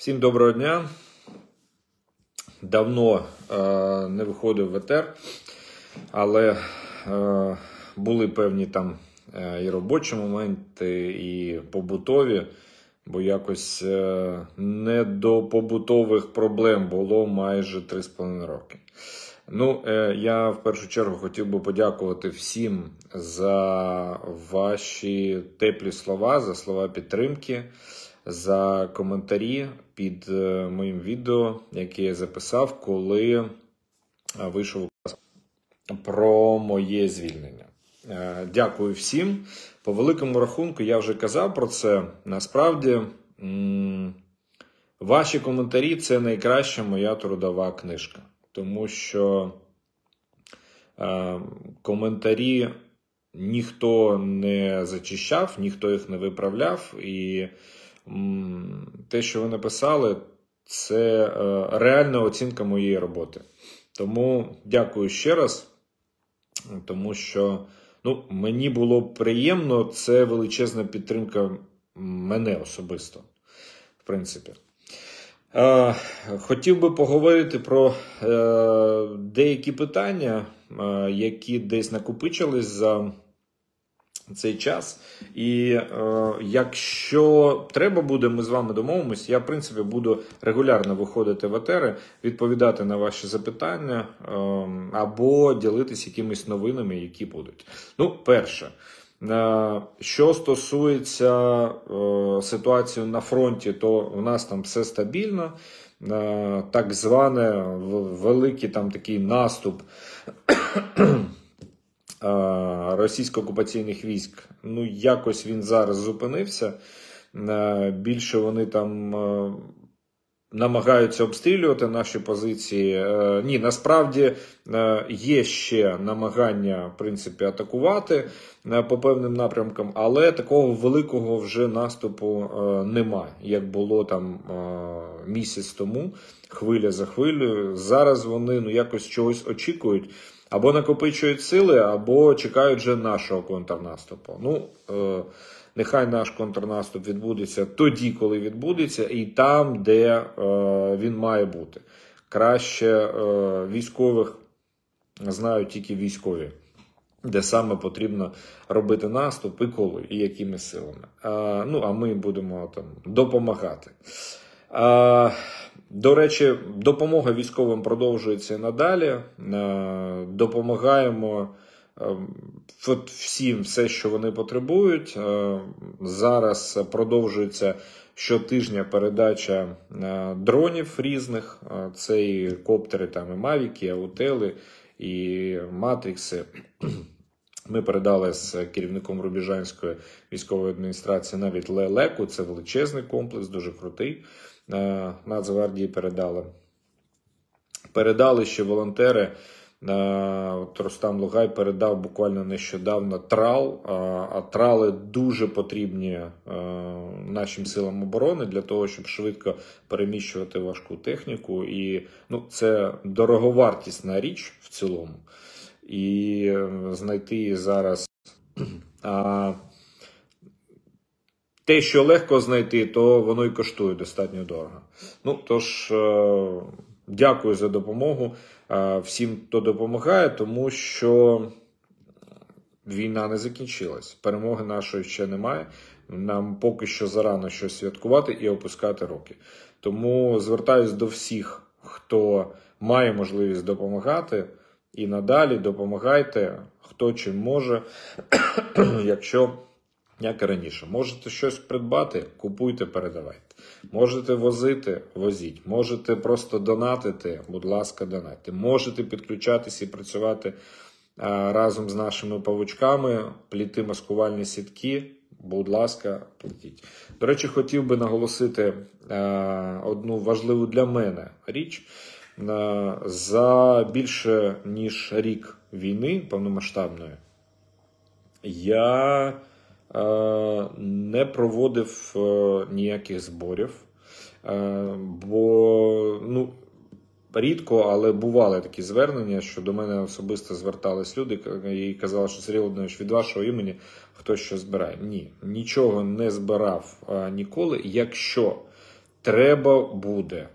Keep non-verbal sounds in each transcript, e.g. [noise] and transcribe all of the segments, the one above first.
Всім доброго дня. Давно е, не виходив в етер, але е, були певні там е, і робочі моменти, і побутові, бо якось е, не до побутових проблем було майже 3,5 роки. Ну, е, я в першу чергу хотів би подякувати всім за ваші теплі слова, за слова підтримки за коментарі під е, моїм відео, яке я записав, коли е, вийшов указ про моє звільнення. Е, дякую всім. По великому рахунку, я вже казав про це. Насправді, ваші коментарі це найкраща моя трудова книжка, тому що коментарі ніхто не зачищав, ніхто їх не виправляв. і те, що ви написали, це е, реальна оцінка моєї роботи. Тому дякую ще раз, тому що ну, мені було приємно, це величезна підтримка мене особисто, в принципі. Е, хотів би поговорити про е, деякі питання, які десь накопичились за цей час. І е, якщо треба буде, ми з вами домовимось. Я, в принципі, буду регулярно виходити в етери, відповідати на ваші запитання е, або ділитись якимись новинами, які будуть. Ну, перше. Е, що стосується е, ситуації на фронті, то у нас там все стабільно. Е, так зване великий там такий наступ російсько-окупаційних військ. Ну, якось він зараз зупинився. Більше вони там намагаються обстрілювати наші позиції. Е, ні, насправді е, є ще намагання в принципі атакувати е, по певним напрямкам, але такого великого вже наступу немає, як було там місяць тому, хвиля за хвилею. Зараз вони ну якось чогось очікують або накопичують сили, або чекають вже нашого контрнаступу. Ну, е, нехай наш контрнаступ відбудеться тоді, коли відбудеться, і там, де е, він має бути. Краще е, військових знають тільки військові. Де саме потрібно робити наступ і коли, і якими силами. Ну, а ми будемо там допомагати. До речі, допомога військовим продовжується надалі. Допомагаємо всім все, що вони потребують. Зараз продовжується щотижня передача дронів різних. Це і коптери, там і Мавіки, і Аутели, і Матрікси. Ми передали з керівником Рубіжанської військової адміністрації навіть Лелеку. Це величезний комплекс, дуже крутий. Нацгвардії передали. Передали ще волонтери. От Рустам Лугай передав буквально нещодавно трал. А трали дуже потрібні нашим силам оборони для того, щоб швидко переміщувати важку техніку. І ну, це дороговартісна річ в цілому. І е, знайти зараз. Те, що легко знайти, то воно і коштує достатньо дорого. Ну тож, е, дякую за допомогу е, всім, хто допомагає, тому що війна не закінчилась. Перемоги нашої ще немає. Нам поки що зарано щось святкувати і опускати руки. Тому звертаюсь до всіх, хто має можливість допомагати. І надалі допомагайте, хто чим може, [clears throat] якщо як і раніше, можете щось придбати, купуйте, передавайте. Можете возити, возіть. Можете просто донатити, будь ласка, донатьте. Можете підключатися і працювати разом з нашими павучками, пліти маскувальні сітки. Будь ласка, платіть. До речі, хотів би наголосити одну важливу для мене річ. За більше ніж рік війни повномасштабної. Я не проводив е, ніяких зборів, е, бо ну, рідко, але бували такі звернення, що до мене особисто звертались люди і казали, що Сергій Володимирович, від вашого імені хтось що збирає. Ні, нічого не збирав ніколи. Якщо треба буде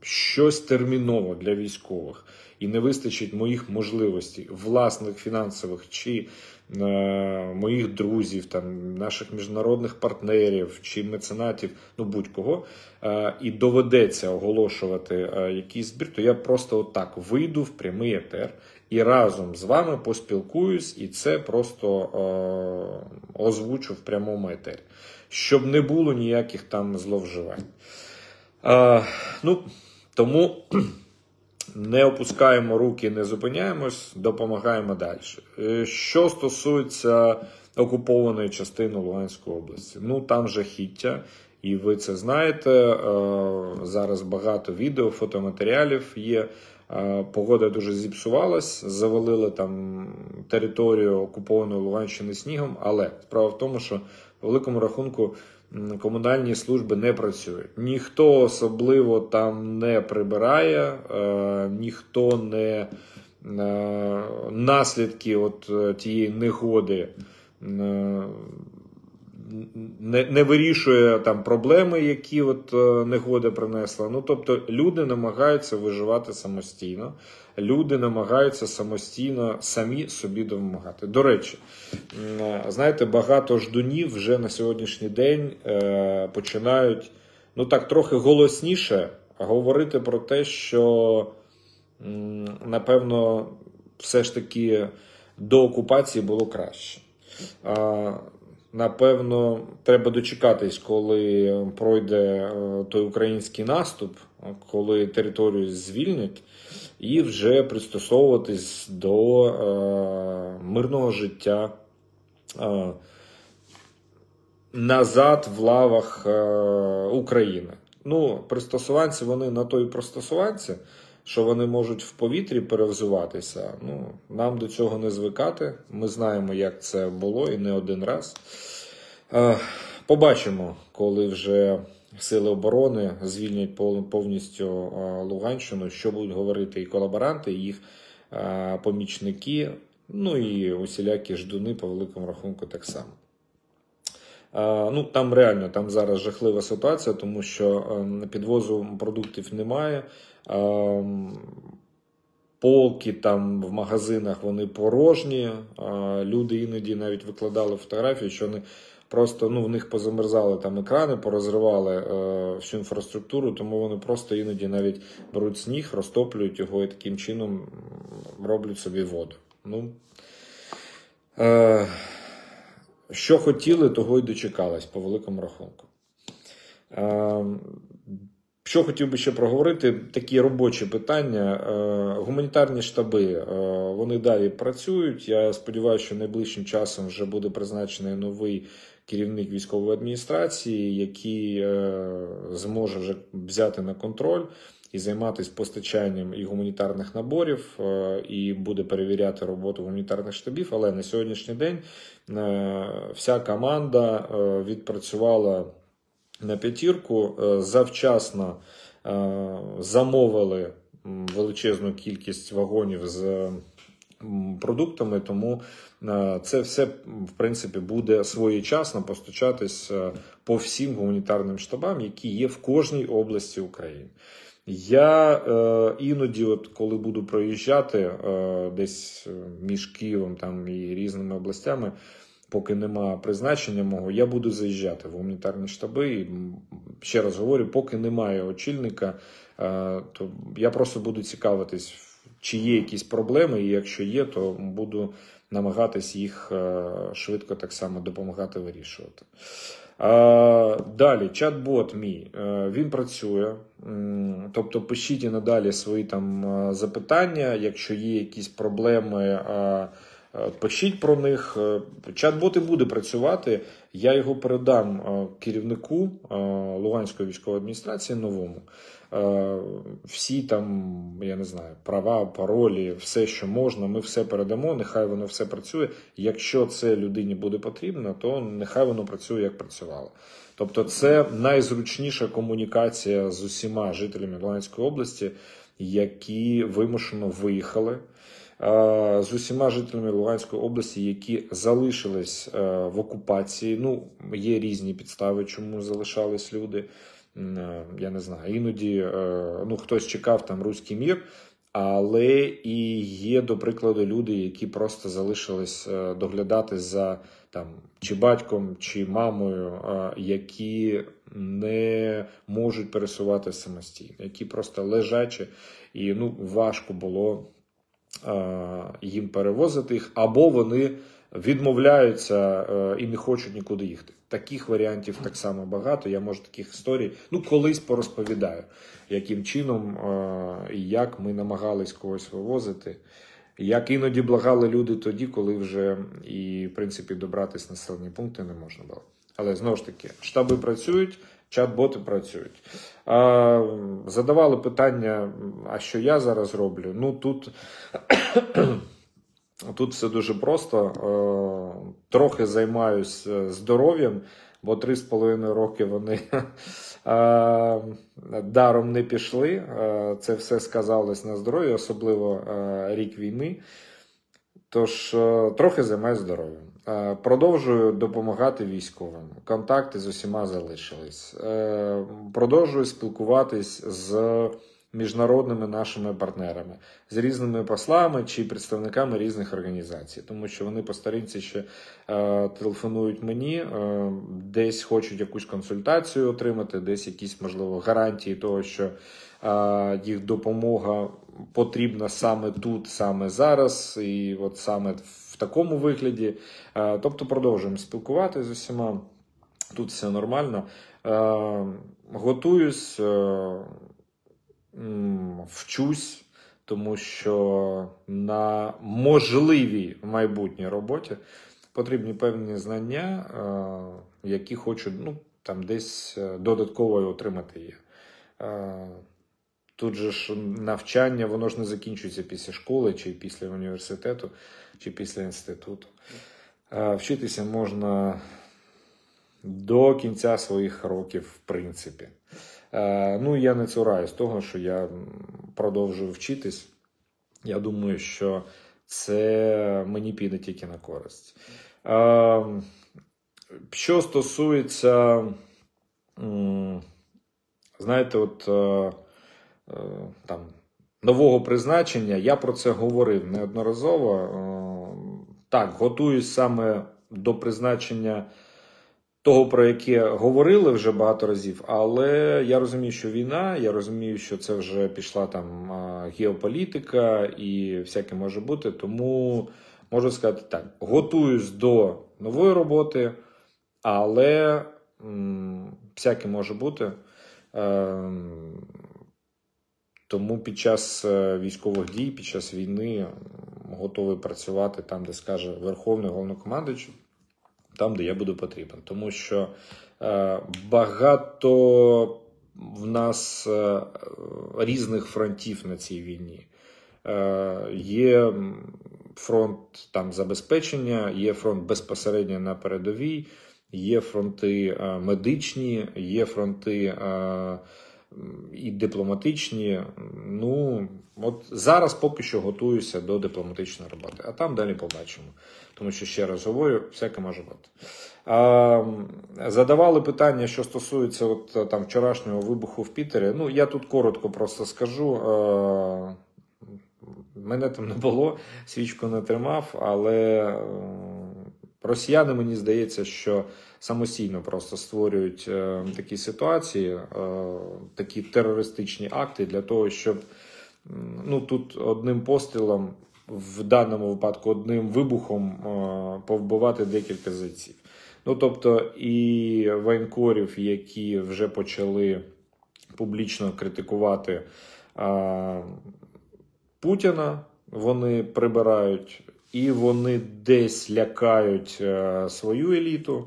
щось терміново для військових, і не вистачить моїх можливостей, власних фінансових чи е, моїх друзів, там наших міжнародних партнерів чи меценатів, ну будь-кого, е, і доведеться оголошувати е, якийсь збір, то я просто отак вийду в прямий етер. І разом з вами поспілкуюсь, і це просто е, озвучу в прямому етері, щоб не було ніяких там зловживань. Е, ну, тому не опускаємо руки, не зупиняємось, допомагаємо далі. Е, що стосується окупованої частини Луганської області, ну там жахіття, і ви це знаєте. Е, зараз багато відео, фотоматеріалів є. Е, погода дуже зіпсувалась, завалили там територію окупованої Луганщини снігом. Але справа в тому, що по великому рахунку комунальні служби не працюють. Ніхто особливо там не прибирає, е, ніхто не е, наслідки от е, тієї негоди. Не не вирішує там проблеми, які от негода принесла. Ну тобто люди намагаються виживати самостійно люди намагаються самостійно самі собі допомагати. До речі, знаєте, багато ждунів вже на сьогоднішній день е, починають ну так трохи голосніше говорити про те, що напевно все ж таки до окупації було краще. Напевно, треба дочекатись, коли пройде е, той український наступ, коли територію звільнять, і вже пристосовуватись до е, мирного життя е, назад в лавах е, України. Ну, пристосуванці вони на то і пристосуванці, що вони можуть в повітрі перевзуватися. Ну, Нам до цього не звикати. Ми знаємо, як це було і не один раз. Е, побачимо, коли вже. Сили оборони звільнять повністю Луганщину, що будуть говорити і колаборанти, і їх помічники, ну і усілякі ждуни по великому рахунку так само. Ну, Там реально там зараз жахлива ситуація, тому що підвозу продуктів немає. Полки там в магазинах вони порожні. Люди іноді навіть викладали фотографії, що вони Просто ну, в них позамерзали там екрани, порозривали е, всю інфраструктуру, тому вони просто іноді навіть беруть сніг, розтоплюють його і таким чином роблять собі воду. Ну, е, Що хотіли, того й дочекались по великому рахунку. Е, що хотів би ще проговорити, такі робочі питання. Е, гуманітарні штаби е, вони далі працюють. Я сподіваюся, що найближчим часом вже буде призначений новий керівник військової адміністрації, який е, зможе вже взяти на контроль і займатися постачанням і гуманітарних наборів, е, і буде перевіряти роботу гуманітарних штабів. Але на сьогоднішній день е, вся команда відпрацювала на п'ятірку, завчасно замовили величезну кількість вагонів з продуктами, тому е, це все в принципі буде своєчасно постачатись е, по всім гуманітарним штабам, які є в кожній області України. Я е, іноді, от коли буду проїжджати е, десь між Києвом там і різними областями, поки нема призначення мого, я буду заїжджати в гуманітарні штаби. І ще раз говорю, поки немає очільника, е, то я просто буду цікавитись чи є якісь проблеми, і якщо є, то буду намагатись їх е, швидко так само допомагати вирішувати. Далі, чат-бот мій е, він працює. Тобто пишіть і надалі свої там е, запитання, якщо є якісь проблеми. Пишіть про них. Чат-бот і буде працювати. Я його передам керівнику Луганської військової адміністрації новому. Е, всі там, я не знаю, права, паролі, все, що можна, ми все передамо. Нехай воно все працює. Якщо це людині буде потрібно, то нехай воно працює як працювало. Тобто, це найзручніша комунікація з усіма жителями Луганської області, які вимушено виїхали. з усіма жителями Луганської області, які залишились в окупації. Ну, є різні підстави, чому залишались люди. Я не знаю, іноді ну, хтось чекав там руський мір. Але і є, до прикладу, люди, які просто залишились доглядати за там чи батьком, чи мамою, які не можуть пересувати самостійно, які просто лежачі, і ну, важко було їм перевозити їх, або вони відмовляються і не хочуть нікуди їхати. Таких варіантів так само багато. Я можу таких історій ну колись порозповідаю, яким чином і як ми намагались когось вивозити. Як іноді благали люди тоді, коли вже і в принципі добратися населені пункти не можна було. Але знову ж таки, штаби працюють, чат-боти працюють. А, Задавали питання, а що я зараз роблю? Ну тут тут все дуже просто. Трохи займаюся здоров'ям, бо 3,5 роки вони [laughs] даром не пішли. Це все сказалось на здоров'ї, особливо рік війни. Тож, трохи займаюся здоров'ям. Продовжую допомагати військовим. Контакти з усіма залишились. Продовжую спілкуватись з міжнародними нашими партнерами, з різними послами чи представниками різних організацій, тому що вони по старинці ще е, телефонують мені, е, десь хочуть якусь консультацію отримати, десь якісь можливо гарантії того, що е, їх допомога потрібна саме тут, саме зараз, і от саме в такому вигляді. Е, тобто продовжуємо спілкуватися з усіма. Тут все нормально. Е, готуюсь. Е, вчусь, тому що на можливій майбутній роботі потрібні певні знання, е, які хочу ну, там десь е, додатково отримати є. Е, тут же ж навчання, воно ж не закінчується після школи, чи після університету, чи після інституту. Вчитися можна до кінця своїх років, в принципі. Е, ну, я не цураюсь того, що я продовжую вчитись. Я думаю, що це мені піде тільки на користь. Е, що стосується, знаєте, от е, там нового призначення, я про це говорив неодноразово. Так, готуюсь саме до призначення того, про яке говорили вже багато разів, але я розумію, що війна, я розумію, що це вже пішла там геополітика і всяке може бути. Тому можу сказати так: готуюсь до нової роботи, але м, всяке може бути. Е, тому під час е, військових дій, під час війни готовий працювати там, де скаже Верховний головнокомандуючий там, де я буду потрібен. Тому що е, багато в нас е, різних фронтів на цій війні. Е, Є фронт там забезпечення, є фронт безпосередньо на передовій, є фронти е, медичні, є фронти. Е, і дипломатичні. Ну, от зараз поки що готуюся до дипломатичної роботи, а там далі побачимо. Тому що ще раз говорю, всяке може бути. Задавали питання, що стосується от, там вчорашнього вибуху в Пітері. Ну, я тут коротко просто скажу. Мене там не було, свічку не тримав, але росіяни, мені здається, що самостійно просто створюють е, такі ситуації, е, такі терористичні акти для того, щоб ну тут одним пострілом, в даному випадку, одним вибухом е, повбивати декілька зайців. Ну тобто і воєнкорів, які вже почали публічно критикувати Путіна, вони прибирають. І вони десь лякають свою еліту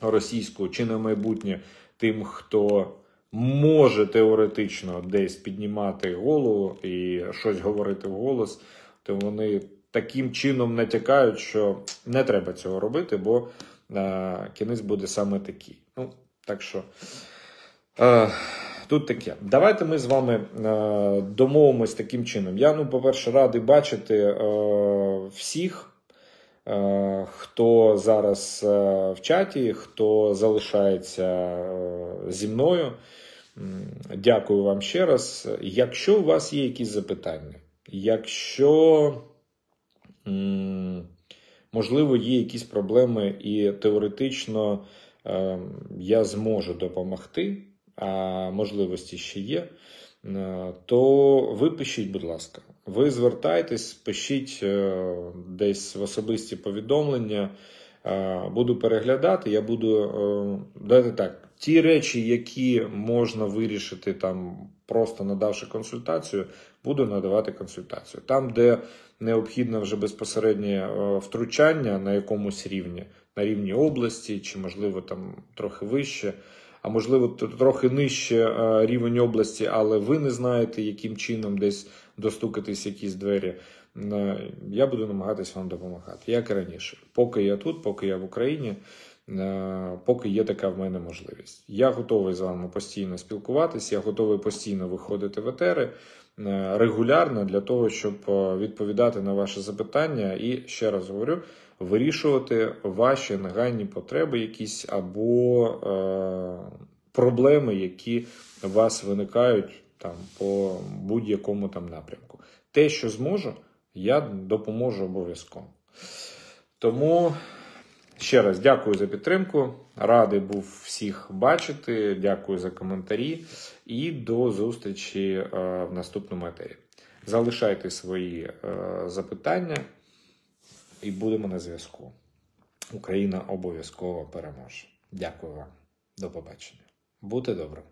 російську чи на майбутнє тим, хто може теоретично десь піднімати голову і щось говорити в голос, то вони таким чином натякають, що не треба цього робити, бо е, кінець буде саме такий. Ну, так що. Е, Тут таке. Давайте ми з вами е, домовимось таким чином. Я, ну, по-перше, радий бачити е, всіх, хто зараз е, в чаті, хто залишається е, зі мною. Дякую вам ще раз. Якщо у вас є якісь запитання, якщо, можливо, є якісь проблеми, і теоретично е, я зможу допомогти, а можливості ще є, е, то ви пишіть, будь ласка. Ви звертайтесь, пишіть е, десь в особисті повідомлення. Е, Буду переглядати, я буду е, дати так. Ті речі, які можна вирішити там, просто надавши консультацію, буду надавати консультацію. Там, де необхідне вже безпосереднє е, втручання на якомусь рівні, на рівні області, чи можливо там трохи вище, а можливо трохи нижче е, рівень області, але ви не знаєте, яким чином десь достукатись якісь двері. Е, Я буду намагатись вам допомагати, як і раніше. Поки я тут, поки я в Україні, поки є така в мене можливість. Я готовий з вами постійно спілкуватися, я готовий постійно виходити в етери е, регулярно для того, щоб е, відповідати на ваші запитання і ще раз говорю, вирішувати ваші нагальні потреби, якісь або е, проблеми, які у вас виникають там по будь-якому там напрямку. Те, що зможу, я допоможу обов'язково. Тому ще раз дякую за підтримку. Радий був всіх бачити. Дякую за коментарі і до зустрічі е, в наступному етері. Залишайте свої е, запитання і будемо на зв'язку. Україна обов'язково переможе. Дякую вам. До побачення. Будьте добре.